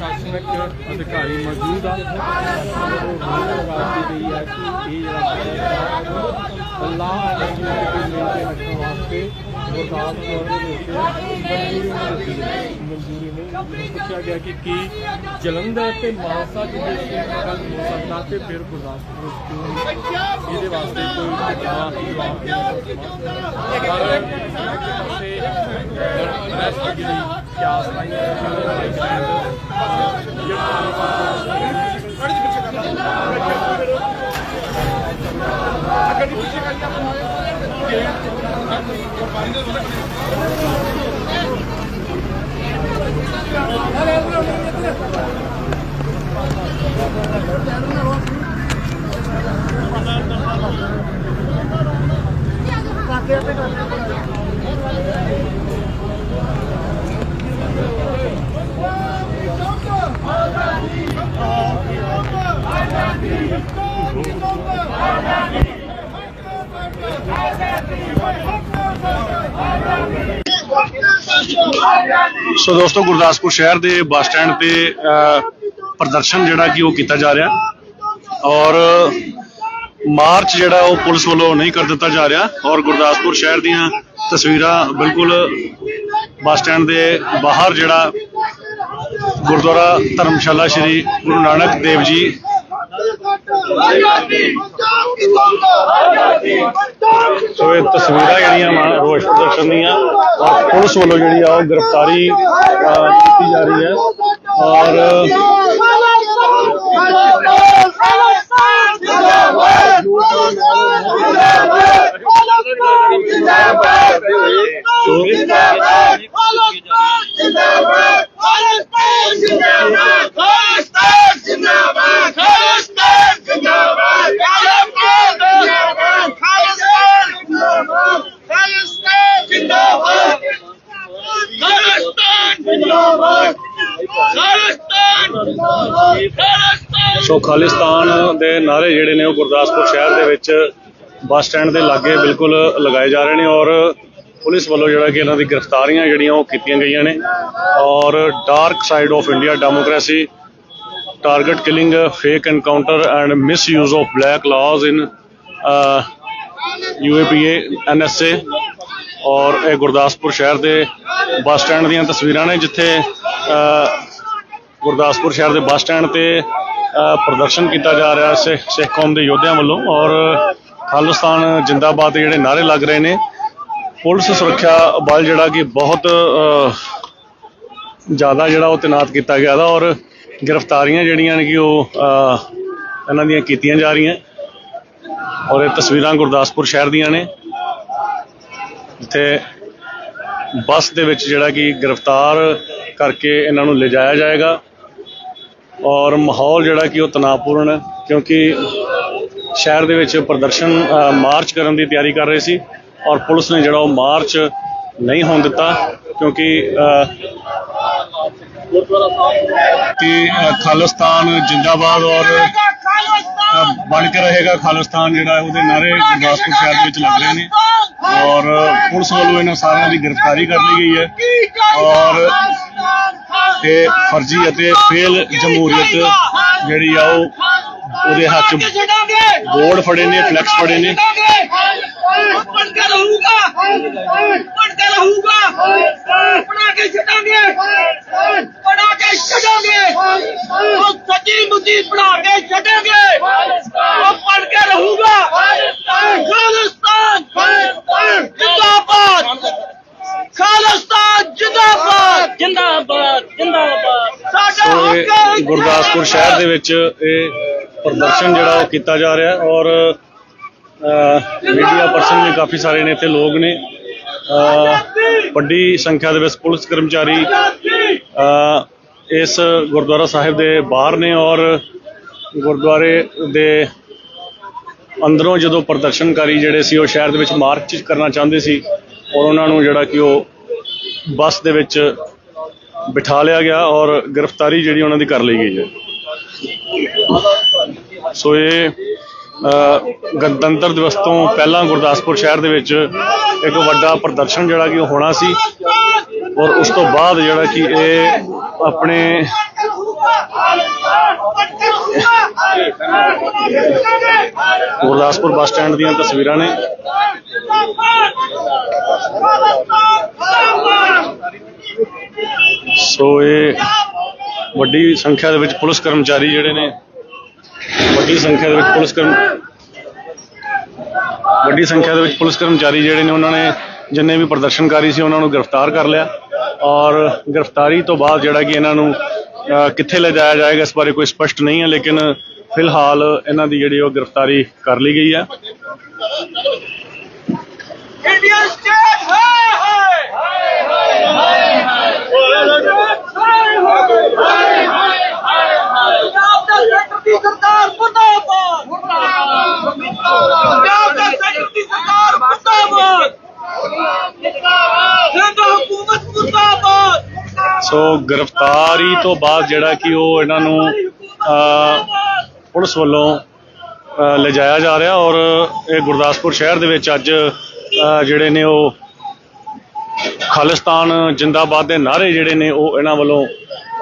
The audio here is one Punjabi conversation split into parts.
ਪ੍ਰਸ਼ਾਸਨਿਕ ਅਧਿਕਾਰੀ ਮੌਜੂਦ ਆ। ਉਹ ਗਈ ਹੈ ਕਿ ਇਹ ਜਿਹੜਾ ਅੱਲਾਹ ਨੇ ਜਿਹੜੇ ਰੱਖਣ ਵਾਸਤੇ ਗੁਰਦਾਸਪੁਰ ਦੇ ਵਿੱਚ ਮਨਜ਼ੂਰੀ ਨਹੀਂ ਪੁੱਛਿਆ ਗਿਆ ਕਿ ਕੀ ਜਲੰਧਰ ਤੇ ਮਾਨਸਾ ਜਿਹਦੇ ਸੀ ਗੱਲ ਹੋ ਸਕਦਾ ਤੇ ਫਿਰ ਗੁਰਦਾਸਪੁਰ ਵਿੱਚ ਕਿਉਂ ਨਹੀਂ? ਇਹਦੇ ਵਾਸਤੇ ਕੋਈ ਜਵਾਬ ਨਹੀਂ ਪਰ ਪਾਸੇ ਰੈਸਟ ਦੀ ਕਿਆਸ ਲਾਈ ਹੈ ਸੋ ਦੋਸਤੋ, ਗੁਰਦਾਸਪੁਰ ਸ਼ਹਿਰ ਦੇ ਬੱਸ ਸਟੈਂਡ ਤੇ ਪ੍ਰਦਰਸ਼ਨ ਜਿਹੜਾ ਕਿ ਉਹ ਕੀਤਾ ਜਾ ਰਿਹਾ। ਔਰ ਮਾਰਚ ਜਿਹੜਾ ਉਹ ਪੁਲਿਸ ਵੱਲੋਂ ਨਹੀਂ ਕਰ ਦਿੱਤਾ ਜਾ ਰਿਹਾ। ਔਰ ਗੁਰਦਾਸਪੁਰ ਸ਼ਹਿਰ ਦੀਆਂ ਤਸਵੀਰਾਂ ਬਿਲਕੁਲ ਬੱਸ ਸਟੈਂਡ ਦੇ ਬਾਹਰ ਜਿਹੜਾ ਗੁਰਦੁਆਰਾ ਧਰਮਸ਼ਾਲਾ ਸ੍ਰੀ ਗੁਰੂ ਨਾਨਕ ਦੇਵ ਜੀ ਸੋ ਇਹ ਤਸਵੀਰਾਂ ਜਿਹੜੀਆਂ ਵਾ ਰੋਸ਼ ਪ੍ਰਦਰਸ਼ਨ ਦੀਆਂ ਔਰ ਪੁਲਿਸ ਵੱਲੋਂ ਜਿਹੜੀ ਆ ਉਹ ਗ੍ਰਿਫਤਾਰੀ ਕੀਤੀ ਜਾ ਰਹੀ ਹੈ। ਔਰ ਸੋ ਖਾਲਿਸਤਾਨ ਦੇ ਨਾਰੇ ਜਿਹੜੇ ਨੇ ਉਹ ਗੁਰਦਾਸਪੁਰ ਸ਼ਹਿਰ ਦੇ ਵਿੱਚ ਬੱਸ ਸਟੈਂਡ ਦੇ ਲਾਗੇ ਬਿਲਕੁਲ ਲਗਾਏ ਜਾ ਰਹੇ ਨੇ ਔਰ ਪੁਲਿਸ ਵੱਲੋਂ ਜਿਹੜਾ ਕਿ ਇਹਨਾਂ ਦੀ ਗ੍ਰਿਫਤਾਰੀਆਂ ਜਿਹੜੀਆਂ ਉਹ ਕੀਤੀਆਂ ਗਈਆਂ ਨੇ ਔਰ dark side of India democracy, target killing, fake encounter and misuse of black laws in UAPA NSA ਔਰ ਇਹ ਗੁਰਦਾਸਪੁਰ ਸ਼ਹਿਰ ਦੇ ਬੱਸ ਸਟੈਂਡ ਦੀਆਂ ਤਸਵੀਰਾਂ ਨੇ ਜਿੱਥੇ ਗੁਰਦਾਸਪੁਰ ਸ਼ਹਿਰ ਦੇ ਬੱਸ ਸਟੈਂਡ ਤੇ ਪ੍ਰਦਰਸ਼ਨ ਕੀਤਾ ਜਾ ਰਿਹਾ ਸਿੱਖ ਸਿੱਖ ਕੌਮ ਦੇ ਯੋਧਿਆਂ ਵੱਲੋਂ ਔਰ ਖਾਲਿਸਤਾਨ ਜਿੰਦਾਬਾਦ ਦੇ ਜਿਹੜੇ ਨਾਰੇ ਲੱਗ ਰਹੇ ਨੇ, ਪੁਲਿਸ ਸੁਰੱਖਿਆ ਬਲ ਜਿਹੜਾ ਕਿ ਬਹੁਤ ਜ਼ਿਆਦਾ ਜਿਹੜਾ ਉਹ ਤੈਨਾਤ ਕੀਤਾ ਗਿਆ ਦਾ ਔਰ ਗ੍ਰਿਫਤਾਰੀਆਂ ਜਿਹੜੀਆਂ ਨੇ ਕਿ ਉਹ ਇਹਨਾਂ ਦੀਆਂ ਕੀਤੀਆਂ ਜਾ ਰਹੀਆਂ। ਔਰ ਇਹ ਤਸਵੀਰਾਂ ਗੁਰਦਾਸਪੁਰ ਸ਼ਹਿਰ ਦੀਆਂ ਨੇ। ਇੱਥੇ ਬੱਸ ਦੇ ਵਿੱਚ ਜਿਹੜਾ ਕਿ ਗ੍ਰਿਫਤਾਰ ਕਰਕੇ ਇਹਨਾਂ ਨੂੰ ਲਿਜਾਇਆ ਜਾਏਗਾ। ਔਰ ਮਾਹੌਲ ਜਿਹੜਾ ਕਿ ਉਹ ਤਣਾਅਪੂਰਨ ਹੈ, ਕਿਉਂਕਿ ਸ਼ਹਿਰ ਦੇ ਵਿੱਚ ਪ੍ਰਦਰਸ਼ਨ ਮਾਰਚ ਕਰਨ ਦੀ ਤਿਆਰੀ ਕਰ ਰਹੇ ਸੀ ਔਰ ਪੁਲਿਸ ਨੇ ਜਿਹੜਾ ਉਹ ਮਾਰਚ ਨਹੀਂ ਹੋਣ ਦਿੱਤਾ, ਕਿਉਂਕਿ ਕਿ ਖਾਲਿਸਤਾਨ ਜਿੰਦਾਬਾਦ ਔਰ ਬਣ ਕੇ ਰਹੇਗਾ ਖਾਲਿਸਤਾਨ ਜਿਹੜਾ ਉਹਦੇ ਨਾਰੇ ਗੁਰਦਾਸਪੁਰ ਸ਼ਹਿਰ ਦੇ ਵਿੱਚ ਲੱਗ ਰਹੇ ਨੇ ਔਰ ਪੁਲਿਸ ਵੱਲੋਂ ਇਹਨਾਂ ਸਾਰਿਆਂ ਦੀ ਗ੍ਰਿਫਤਾਰੀ ਕਰ ਲਈ ਗਈ ਹੈ ਔਰ ਇਹ ਫਰਜ਼ੀ ਅਤੇ ਫੇਲ ਜਮਹੂਰੀਅਤ ਜਿਹੜੀ ਆ ਉਹ ਉਹਦੇ ਹੱਥ ਬੋਰਡ ਫੜੇ ਨੇ ਫਲੈਕਸ ਫੜੇ ਨੇ। ਪੜ ਰਹੂਗਾ। ਪੜ ਰਹੂਗਾ। ਪੜਾ ਕੇ ਛੱਡਾਂਗੇ। ਪੜਾ ਕੇ ਛੱਡਾਂਗੇ। ਉਹ ਸੱਚੀ ਮੁੱਚੀ ਪੜਾ ਕੇ ਛੱਡਾਂਗੇ ਉਹ ਪੜ ਕੇ ਰਹੂਗਾ ਖਾਲਿਸਤਾਨ ਜਿੰਦਾਬਾਦ ਖਾਲਿਸਤਾਨ ਜਿੰਦਾਬਾਦ ਜਿੰਦਾਬਾਦ ਜਿੰਦਾਬਾਦ ਸਾਡਾ ਸੋ ਹੱਕ ਹੈ ਇਹ ਗੁਰਦਾਸਪੁਰ ਸ਼ਹਿਰ ਦੇ ਵਿੱਚ ਇਹ ਪ੍ਰਦਰਸ਼ਨ ਜਿਹੜਾ ਉਹ ਕੀਤਾ ਜਾ ਰਿਹਾ ਔਰ ਮੀਡੀਆ ਪਰਸਨ ਵੀ ਕਾਫੀ ਸਾਰੇ ਨੇ ਇੱਥੇ ਲੋਕ ਨੇ। ਵੱਡੀ ਸੰਖਿਆ ਦੇ ਵਿੱਚ ਪੁਲਿਸ ਕਰਮਚਾਰੀ ਇਸ ਗੁਰਦੁਆਰਾ ਸਾਹਿਬ ਦੇ ਬਾਹਰ ਨੇ ਔਰ ਗੁਰਦੁਆਰੇ ਦੇ ਅੰਦਰੋਂ ਜਦੋਂ ਪ੍ਰਦਰਸ਼ਨਕਾਰੀ ਜਿਹੜੇ ਸੀ ਉਹ ਸ਼ਹਿਰ ਦੇ ਵਿੱਚ ਮਾਰਚ ਕਰਨਾ ਚਾਹੁੰਦੇ ਸੀ ਔਰ ਉਹਨਾਂ ਨੂੰ ਜਿਹੜਾ ਕਿ ਉਹ ਬੱਸ ਦੇ ਵਿੱਚ ਬਿਠਾ ਲਿਆ ਗਿਆ ਔਰ ਗ੍ਰਿਫਤਾਰੀ ਜਿਹੜੀ ਉਹਨਾਂ ਦੀ ਕਰ ਲਈ ਗਈ ਹੈ। ਸੋ ਇਹ ਗਣਤੰਤਰ ਦਿਵਸ ਤੋਂ ਪਹਿਲਾਂ ਗੁਰਦਾਸਪੁਰ ਸ਼ਹਿਰ ਦੇ ਵਿੱਚ ਇੱਕ ਵੱਡਾ ਪ੍ਰਦਰਸ਼ਨ ਜਿਹੜਾ ਕਿ ਉਹ ਹੋਣਾ ਸੀ ਔਰ ਉਸ ਤੋਂ ਬਾਅਦ ਜਿਹੜਾ ਕਿ ਇਹ ਆਪਣੇ ਗੁਰਦਾਸਪੁਰ ਬੱਸ ਸਟੈਂਡ ਦੀਆਂ ਤਸਵੀਰਾਂ ਨੇ। ਸੋ ਇਹ ਵੱਡੀ ਸੰਖਿਆ ਦੇ ਵਿੱਚ ਪੁਲਿਸ ਕਰਮਚਾਰੀ ਜਿਹੜੇ ਨੇ ਵੱਡੀ ਸੰਖਿਆ ਦੇ ਵਿੱਚ ਪੁਲਿਸ ਕਰਮ ਵੱਡੀ ਸੰਖਿਆ ਦੇ ਵਿੱਚ ਪੁਲਿਸ ਕਰਮਚਾਰੀ ਜਿਹੜੇ ਨੇ ਉਹਨਾਂ ਨੇ ਜਿੰਨੇ ਵੀ ਪ੍ਰਦਰਸ਼ਨਕਾਰੀ ਸੀ ਉਹਨਾਂ ਨੂੰ ਗ੍ਰਿਫਤਾਰ ਕਰ ਲਿਆ ਔਰ ਗ੍ਰਿਫਤਾਰੀ ਤੋਂ ਬਾਅਦ ਜਿਹੜਾ ਕਿ ਇਹਨਾਂ ਨੂੰ ਅਹ, ਕਿੱਥੇ ਲਿਜਾਇਆ ਜਾਏਗਾ ਇਸ ਬਾਰੇ ਕੋਈ ਸਪਸ਼ਟ ਨਹੀਂ ਹੈ ਲੇਕਿਨ ਫਿਲਹਾਲ ਇਹਨਾਂ ਦੀ ਜਿਹੜੀ ਉਹ ਗ੍ਰਿਫਤਾਰੀ ਕਰ ਲਈ ਗਈ ਹੈ। ਇੰਡੀਅਨ ਸਟੇਟ ਹੈ ਹੈ ਪੰਜਾਬ ਗ੍ਰਿਫਤਾਰੀ ਤੋਂ ਬਾਅਦ ਜਿਹੜਾ ਕਿ ਉਹ ਇਹਨਾਂ ਨੂੰ ਪੁਲਿਸ ਵੱਲੋਂ ਲਿਜਾਇਆ ਜਾ ਰਿਹਾ ਔਰ ਇਹ ਗੁਰਦਾਸਪੁਰ ਸ਼ਹਿਰ ਦੇ ਵਿੱਚ ਅੱਜ ਜਿਹੜੇ ਨੇ ਉਹ ਖਾਲਿਸਤਾਨ ਜਿੰਦਾਬਾਦ ਦੇ ਨਾਰੇ ਜਿਹੜੇ ਨੇ ਉਹ ਇਹਨਾਂ ਵੱਲੋਂ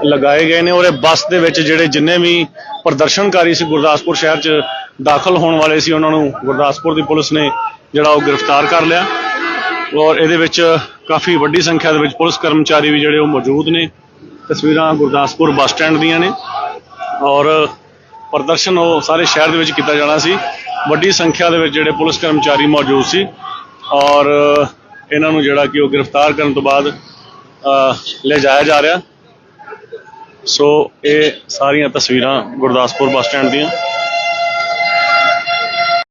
ਲਗਾਏ ਗਏ ਨੇ ਔਰ ਇਹ ਬੱਸ ਦੇ ਵਿੱਚ ਜਿਹੜੇ ਜਿੰਨੇ ਵੀ ਪ੍ਰਦਰਸ਼ਨਕਾਰੀ ਸੀ ਗੁਰਦਾਸਪੁਰ ਸ਼ਹਿਰ 'ਚ ਦਾਖਲ ਹੋਣ ਵਾਲੇ ਸੀ, ਉਹਨਾਂ ਨੂੰ ਗੁਰਦਾਸਪੁਰ ਦੀ ਪੁਲਿਸ ਨੇ ਜਿਹੜਾ ਉਹ ਗ੍ਰਿਫਤਾਰ ਕਰ ਲਿਆ ਔਰ ਇਹਦੇ ਵਿੱਚ ਕਾਫੀ ਵੱਡੀ ਸੰਖਿਆ ਦੇ ਵਿੱਚ ਪੁਲਿਸ ਕਰਮਚਾਰੀ ਵੀ ਜਿਹੜੇ ਉਹ ਮੌਜੂਦ ਨੇ। ਤਸਵੀਰਾਂ ਗੁਰਦਾਸਪੁਰ ਬੱਸ ਸਟੈਂਡ ਦੀਆਂ ਨੇ ਔਰ ਪ੍ਰਦਰਸ਼ਨ ਉਹ ਸਾਰੇ ਸ਼ਹਿਰ ਦੇ ਵਿੱਚ ਕੀਤਾ ਜਾਣਾ ਸੀ। ਵੱਡੀ ਸੰਖਿਆ ਦੇ ਵਿੱਚ ਜਿਹੜੇ ਪੁਲਿਸ ਕਰਮਚਾਰੀ ਮੌਜੂਦ ਸੀ ਔਰ ਇਹਨਾਂ ਨੂੰ ਜਿਹੜਾ ਕਿ ਉਹ ਗ੍ਰਿਫਤਾਰ ਕਰਨ ਤੋਂ ਬਾਅਦ ਲੈ ਜਾਇਆ ਜਾ ਰਿਹਾ। ਸੋ ਇਹ ਸਾਰੀਆਂ ਤਸਵੀਰਾਂ ਗੁਰਦਾਸਪੁਰ ਬੱਸ ਸਟੈਂਡ ਦੀਆਂ।